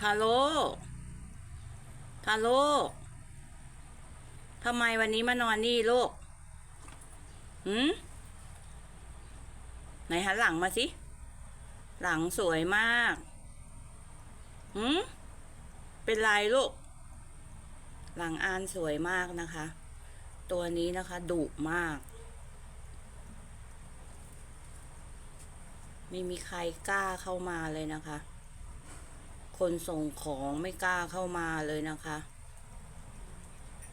ทาโร่ทาโร่ทำไมวันนี้มานอนนี่ลูกหืมไหนหันหลังมาสิ หลังสวยมากหืมเป็นไรลูก หลังอานสวยมากนะคะ ตัวนี้นะคะดุมาก ไม่มีใครกล้าเข้ามาเลยนะคะ คนส่งของไม่กล้าเข้ามาเลยนะคะ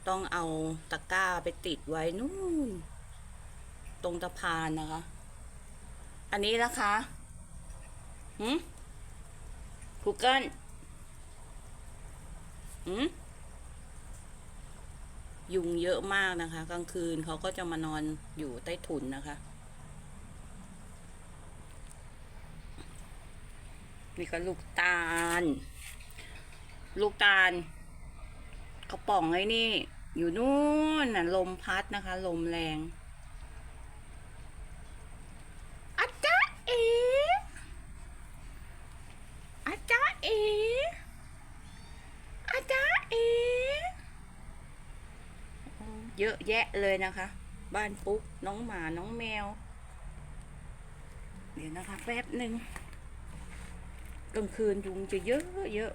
ต้องเอาตะกร้าไปติดไว้นู่น ตรงตะพานนะคะ อันนี้นะคะหืมกูเกิลหืมยุงเยอะมากนะคะ กลางคืนเขาก็จะมานอนอยู่ใต้ถุนนะคะ นี่ก็ลูกตาล ลูกตาลกระป๋องไอ้นี่ อยู่นู่นน่ะลมพัดนะคะ ลมแรงอาจารย์เออาจารย์เออาจารย์เอเยอะแยะเลยนะคะ บ้านปุ๊กน้องหมาน้องแมว เดี๋ยวนะคะแป๊บหนึ่ง กลางคืนยุงจะเยอะเยอะ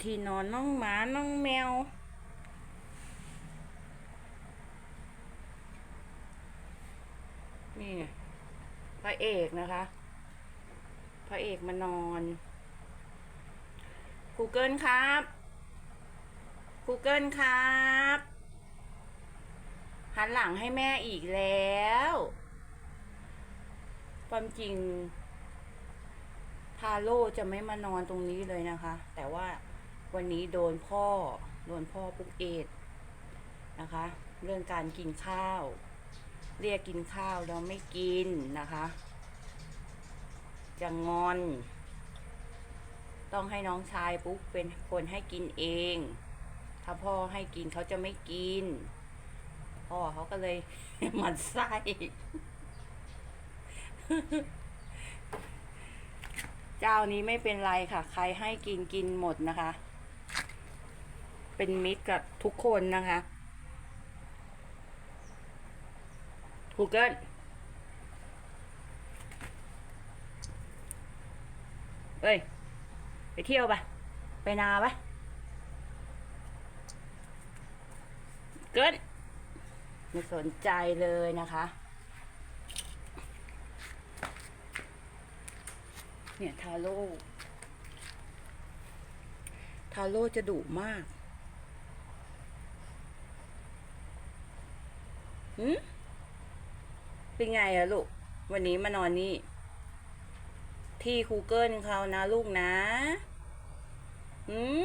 ที่นอนน้องหมา น้องแมว นี่ไงพระเอกนะคะ พระเอกมานอน Google ครับ Google ครับหันหลังให้แม่อีกแล้ว ความจริง ทาโร่จะไม่มานอนตรงนี้เลยนะคะ แต่ว่าวันนี้โดนพ่อ โดนพ่อปุ๊กเอดนะคะ เรื่องการกินข้าว เรียกกินข้าวแล้วไม่กินนะคะจะงอน ต้องให้น้องชายปุ๊กเป็นคนให้กินเอง ถ้าพ่อให้กินเขาจะไม่กิน พ่อเขาก็เลยหมันไส้ เจ้านี้ไม่เป็นไรค่ะ ใครให้กินกินหมดนะคะ เป็นมิตรกับทุกคนนะคะ Google เอ้ย ไปเที่ยวปะไปนาปะเกินไม่สนใจเลยนะคะ เนี่ยทาโร่ ทาโร่จะดุมากหืมเป็นไงอะลูก วันนี้มานอนนี่ ที่คูเกิลเขานะลูกนะหืม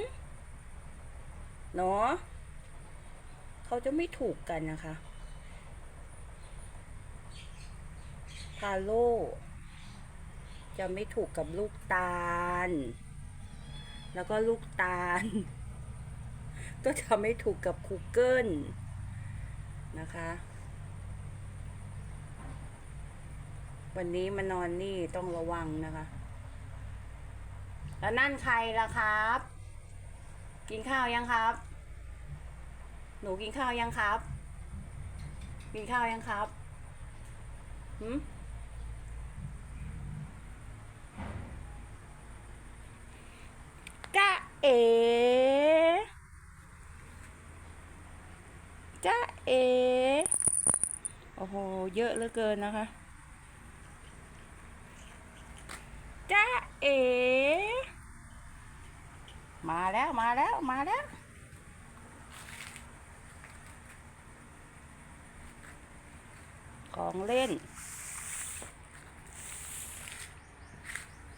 เนาะเขาจะไม่ถูกกันนะคะ ทาโร่ จะไม่ถูกกับลูกตาล แล้วก็ลูกตาล ก็จะไม่ถูกกับคูเกิลนะคะ วันนี้มานอนนี่ต้องระวังนะคะ แล้วนั่นใครล่ะครับ กินข้าวยังครับ หนูกินข้าวยังครับ กินข้าวยังครับหืม จ้า เอจ้าเอโอ้โห เยอะเหลือเกินนะคะจ้าเอมาแล้วมาแล้วมาแล้วของเล่น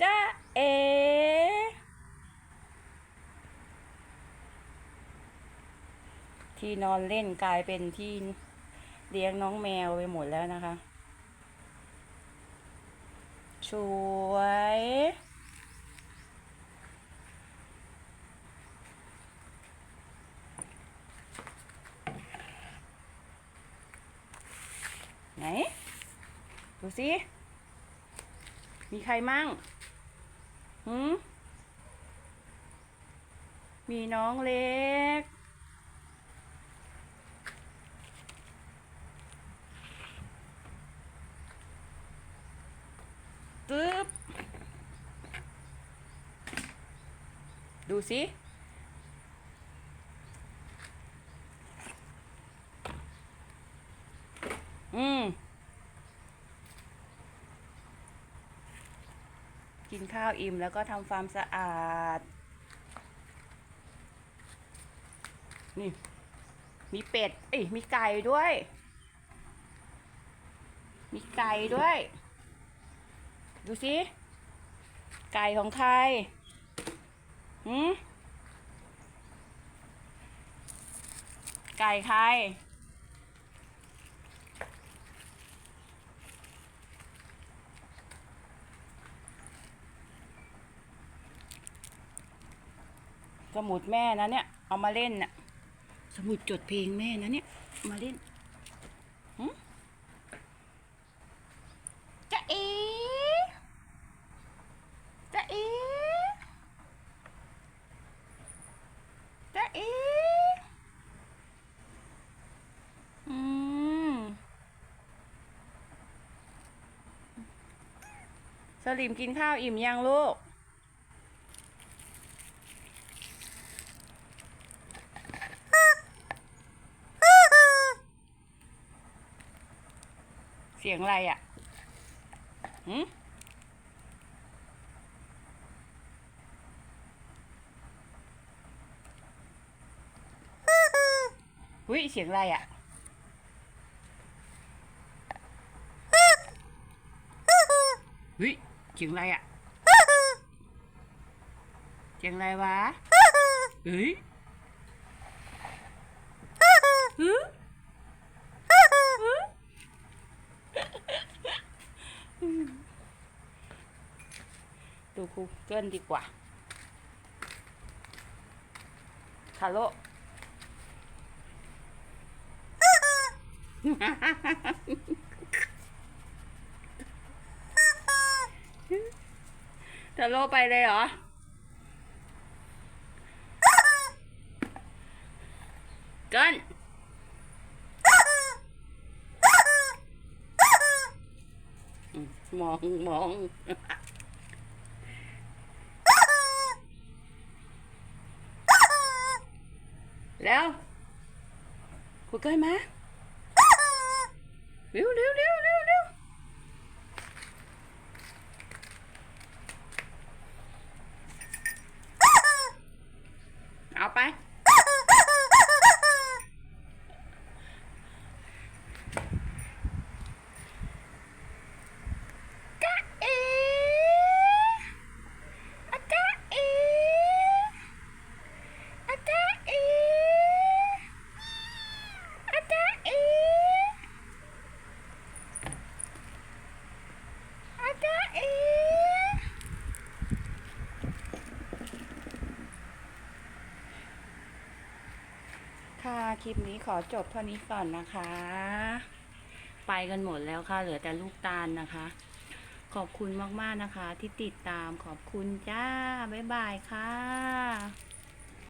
จ้าเอ ที่นอนเล่นกลายเป็นที่เลี้ยงน้องแมวไปหมดแล้วนะคะสวยไหน ดูสิ มีใครมั่งหืมมีน้องเล็ก ตึ๊บดูสิอืม กินข้าวอิ่มแล้วก็ทำความสะอาด นี่ มีเป็ด เอ้ย มีไก่ด้วย มีไก่ด้วย ดูสิ ไก่ของใครหืมไก่ใคร สมุดแม่นะเนี่ย เอามาเล่นน่ะ สมุดจดเพลงแม่นะเนี่ย มาเล่นหึจะเอจะเอจะเออืม สลิมกินข้าวอิ่มยังลูก เสียงอะไรอะหืมหุ้ยเสียงอะไรอะหุ้ย เสียงอะไรอะ เสียงอะไรวะเฮ้ยฮึฮึดูคูเกิลดีกว่าคาโลทา จะโลไปเลยเหรอ เกินมองมองแล้วคุยกันมาเร็วเร็วเร็วเร็วเร็วเอา ไป จ๊ะเอ๋อะจ๊ะเอ๋อะจ๊ะเอ๋อะจ๊ะเอ๋อะจ๊ะเอ๋ คลิปนี้ขอจบเท่านี้ก่อนนะคะ ไปกันหมดแล้วค่ะ เหลือแต่ลูกตาลนะคะ ขอบคุณมากๆนะคะ ที่ติดตามขอบคุณจ้า บ๊ายบายค่ะ